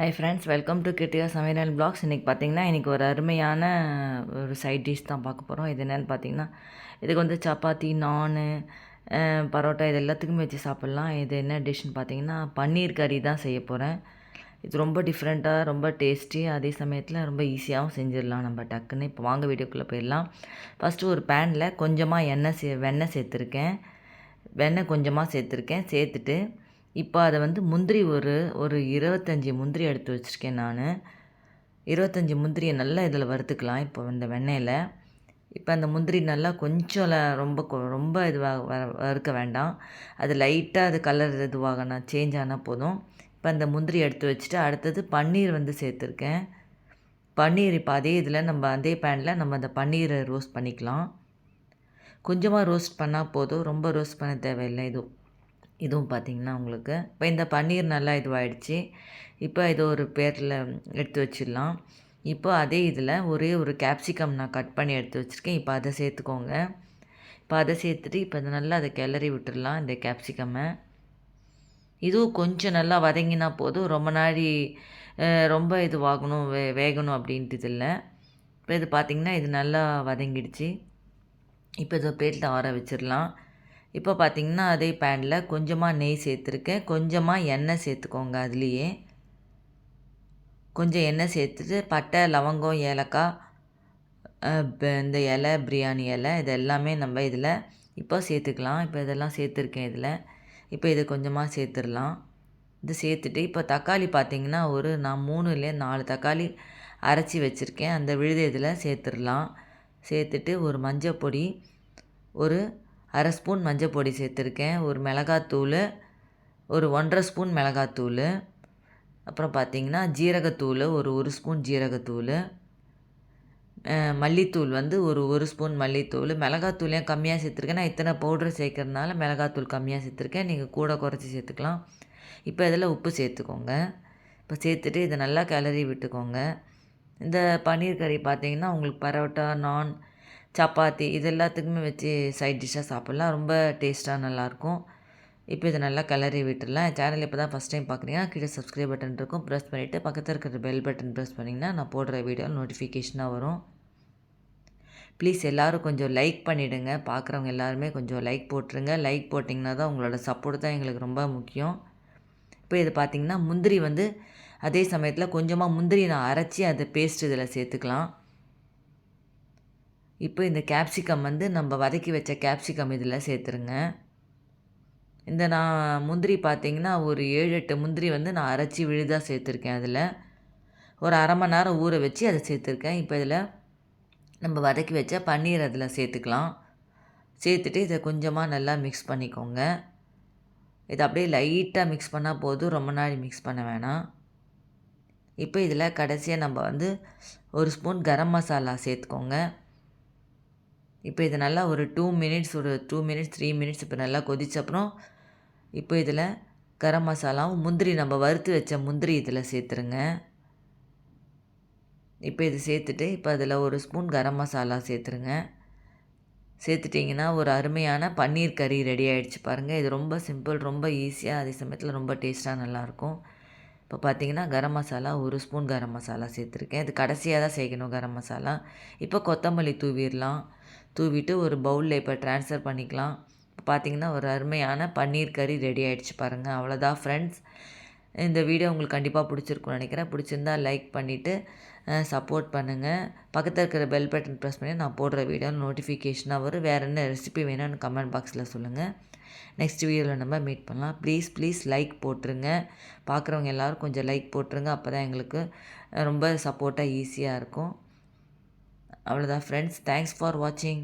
Hi friends welcome to Kittiya சமையல் blogs இன்றைக்கி பார்த்தீங்கன்னா இன்றைக்கி ஒரு அருமையான ஒரு சைட் டிஷ் தான் பார்க்க போகிறோம் இது என்னென்னு பார்த்தீங்கன்னா இதுக்கு வந்து சப்பாத்தி நானு பரோட்டா இது எல்லாத்துக்குமே வச்சு சாப்பிட்லாம். இது என்ன டிஷ்னு பார்த்தீங்கன்னா பன்னீர் கறி தான் செய்ய போகிறேன் இது ரொம்ப டிஃப்ரெண்ட்டாக ரொம்ப டேஸ்டி அதே சமயத்தில் ரொம்ப ஈஸியாகவும் செஞ்சிடலாம். நம்ம டக்குன்னு இப்போ வாங்க வீடியோக்குள்ளே போயிடலாம். ஃபஸ்ட்டு ஒரு பேனில் கொஞ்சமாக எண்ணெய் சே வெண்ணெய் சேர்த்துருக்கேன். வெண்ணெய் கொஞ்சமாக சேர்த்துருக்கேன். சேர்த்துட்டு இப்போ அதை வந்து முந்திரி ஒரு ஒரு இருபத்தஞ்சி முந்திரி எடுத்து வச்சுருக்கேன் நான். இருபத்தஞ்சி முந்திரியை நல்லா இதில் வறுத்துக்கலாம் இப்போ இந்த வெண்ணெயில். இப்போ அந்த முந்திரி நல்லா கொஞ்சம் ரொம்ப கொ- ரொம்ப இதுவாக வ- வறுக்க வேண்டாம். அது லைட்டாக அது கலர் இதுவாகனா சேஞ்ச் ஆனால் போதும். இப்போ அந்த முந்திரி எடுத்து வச்சுட்டு அடுத்தது பன்னீர் வந்து சேர்த்துருக்கேன். பன்னீர் இப்போ அதே இதில் நம்ம அதே பேனில் நம்ம அந்த பன்னீரை ரோஸ்ட் பண்ணிக்கலாம். கொஞ்சமாக ரோஸ்ட் பண்ணால் போதும். ரொம்ப ரோஸ்ட் பண்ண தேவையில்லை இது இதுவும் பார்த்திங்கன்னா உங்களுக்கு. இப்போ இந்த பன்னீர் நல்லா இதுவாகிடுச்சு இப்போ இது ஒரு பேரில் எடுத்து வச்சிடலாம். இப்போ அதே இதில் ஒரே ஒரு கேப்சிகம் நான் கட் பண்ணி எடுத்து வச்சுருக்கேன். இப்போ அதை சேர்த்துக்கோங்க. இப்போ அதை சேர்த்துட்டு இப்போ அதை நல்லா அதை கிளறி விட்டுடலாம் இந்த கேப்சிகம்மை இதுவும் கொஞ்சம் நல்லா வதங்கினா போதும். ரொம்ப நாளி ரொம்ப இதுவாகணும் வே வேகணும் அப்படின்ட்டு இது இல்லை. இப்போ இது பார்த்திங்கன்னா இது நல்லா வதங்கிடுச்சு. இப்போ இதை பேரில் ஆற வச்சிடலாம். இப்போ பார்த்தீங்கன்னா அதே பேனில் கொஞ்சமாக நெய் சேர்த்துருக்கேன். கொஞ்சமாக எண்ணெய் சேர்த்துக்கோங்க அதுலேயே. கொஞ்சம் எண்ணெய் சேர்த்துட்டு பட்டை லவங்கம் ஏலக்காய் இந்த இலை பிரியாணி இலை இது எல்லாமே நம்ம இதில் இப்போ சேர்த்துக்கலாம். இப்போ இதெல்லாம் சேர்த்துருக்கேன் இதில். இப்போ இதை கொஞ்சமாக சேர்த்துடலாம். இது சேர்த்துட்டு இப்போ தக்காளி பார்த்தீங்கன்னா ஒரு நான் மூணுலேயே நாலு தக்காளி அரைச்சி வச்சுருக்கேன். அந்த விழுது இதில் சேர்த்துடலாம். சேர்த்துட்டு ஒரு மஞ்சள் பொடி ஒரு அரை ஸ்பூன் மஞ்சள் பொடி சேர்த்துருக்கேன் ஒரு மிளகாத்தூள் ஒரு ஒன்றரை ஸ்பூன் மிளகாத்தூள் அப்புறம் பார்த்தீங்கன்னா ஜீரகத்தூள் ஒரு ஒரு ஸ்பூன் ஜீரகத்தூள் மல்லித்தூள் வந்து ஒரு ஒரு ஸ்பூன் மல்லித்தூள் மிளகாத்தூள் ஏன் கம்மியாக சேர்த்துருக்கேன். நான் இத்தனை பவுட்ரு சேர்க்கறதுனால மிளகாத்தூள் கம்மியாக சேர்த்துருக்கேன். நீங்கள் கூட குறைச்சி சேர்த்துக்கலாம். இப்போ இதில் உப்பு சேர்த்துக்கோங்க. இப்போ சேர்த்துட்டு இதை நல்லா கிளறி விட்டுக்கோங்க. இந்த பன்னீர் கறி பார்த்தீங்கன்னா உங்களுக்கு பரோட்டா நான் சப்பாத்தி இது எல்லாத்துக்குமே வச்சு சைட் டிஷ்ஷாக சாப்பிட்லாம். ரொம்ப டேஸ்ட்டாக நல்லாயிருக்கும். இப்போ இதை நல்லா கிளறி விட்டுடலாம். என் சேனல் இப்போ தான் ஃபஸ்ட் டைம் பார்க்குறீங்கன்னா கீழே சப்ஸ்கிரைப் பட்டன் இருக்கும். ப்ரெஸ் பண்ணிவிட்டு பக்கத்தில் இருக்கிற பெல் பட்டன் ப்ரெஸ் பண்ணிங்கன்னா நான் போடுற வீடியோ நோட்டிஃபிகேஷனாக வரும். ப்ளீஸ் எல்லோரும் கொஞ்சம் லைக் பண்ணிவிடுங்க பார்க்குறவங்க எல்லாருமே கொஞ்சம் லைக் போட்டுருங்க. லைக் போட்டிங்கன்னா தான் உங்களோட சப்போர்ட் தான் எங்களுக்கு ரொம்ப முக்கியம். இப்போ இது பார்த்திங்கன்னா முந்திரி வந்து அதே சமயத்தில் கொஞ்சமாக முந்திரி நான் அரைச்சி அதை பேஸ்ட் இதில் சேர்த்துக்கலாம். இப்போ இந்த கேப்சிகம் வந்து நம்ம வதக்கி வச்ச கேப்சிகம் இதில் சேர்த்துருங்க. இந்த நான் முந்திரி பார்த்திங்கன்னா ஒரு ஏழு எட்டு முந்திரி வந்து நான் அரைச்சி விழுதாக சேர்த்துருக்கேன் அதில். ஒரு அரை மணி நேரம் ஊற வச்சு அதை சேர்த்துருக்கேன். இப்போ இதில் நம்ம வதக்கி வச்ச பன்னீர் அதில் சேர்த்துக்கலாம். சேர்த்துட்டு இதை கொஞ்சமாக நல்லா மிக்ஸ் பண்ணிக்கோங்க. இதை அப்படியே லைட்டாக மிக்ஸ் பண்ணால் போதும். ரொம்ப நாள் மிக்ஸ் பண்ண வேணாம். இப்போ இதில் கடைசியாக நம்ம வந்து ஒரு ஸ்பூன் கரம் மசாலா சேர்த்துக்கோங்க. இப்போ இது நல்லா ஒரு டூ மினிட்ஸ் ஒரு டூ மினிட்ஸ் த்ரீ மினிட்ஸ் இப்போ நல்லா கொதிச்ச அப்புறம் இப்போ இதில் கரம் மசாலாவும் முந்திரி நம்ம வறுத்து வச்ச முந்திரி இதில் சேர்த்துருங்க. இப்போ இது சேர்த்துட்டு இப்போ அதில் ஒரு ஸ்பூன் கரம் மசாலா சேர்த்துருங்க. சேர்த்துட்டிங்கன்னா ஒரு அருமையான பன்னீர் கறி ரெடி ஆகிடுச்சு பாருங்கள் இது ரொம்ப சிம்பிள் ரொம்ப ஈஸியாக அதே சமயத்தில் ரொம்ப டேஸ்ட்டாக நல்லாயிருக்கும். இப்போ பார்த்தீங்கன்னா கரம் மசாலா ஒரு ஸ்பூன் கரம் மசாலா சேர்த்துருக்கேன். இது கடைசியாக தான் சேர்க்கணும் கரம் மசாலா. இப்போ கொத்தமல்லி தூவிடலாம். தூவிட்டு ஒரு பவுலில் இப்போ ட்ரான்ஸ்ஃபர் பண்ணிக்கலாம். இப்போ பார்த்தீங்கன்னா ஒரு அருமையான பன்னீர் கறி ரெடி ஆகிடுச்சு பாருங்கள் அவ்வளோதான் ஃப்ரெண்ட்ஸ் இந்த வீடியோ உங்களுக்கு கண்டிப்பாக பிடிச்சிருக்கும்னு நினைக்கிறேன். பிடிச்சிருந்தா லைக் பண்ணிவிட்டு சப்போர்ட் பண்ணுங்கள் பக்கத்தில் இருக்கிற பெல் பட்டன் ப்ரெஸ் பண்ணி நான் போடுற வீடியோ நோட்டிஃபிகேஷனாக வரும். வேறு என்ன ரெசிபி வேணும்னு கமெண்ட் பாக்ஸில் சொல்லுங்கள் நெக்ஸ்ட் வீடியோவில் நம்ம மீட் பண்ணலாம். ப்ளீஸ் ப்ளீஸ் லைக் போட்டுருங்க. பார்க்குறவங்க எல்லோரும் கொஞ்சம் லைக் போட்டுருங்க. அப்போ தான் எங்களுக்கு ரொம்ப சப்போர்ட்டாக ஈஸியாக இருக்கும். அவ்வளோதான் ஃப்ரெண்ட்ஸ் தேங்க்ஸ் ஃபார் வாட்சிங்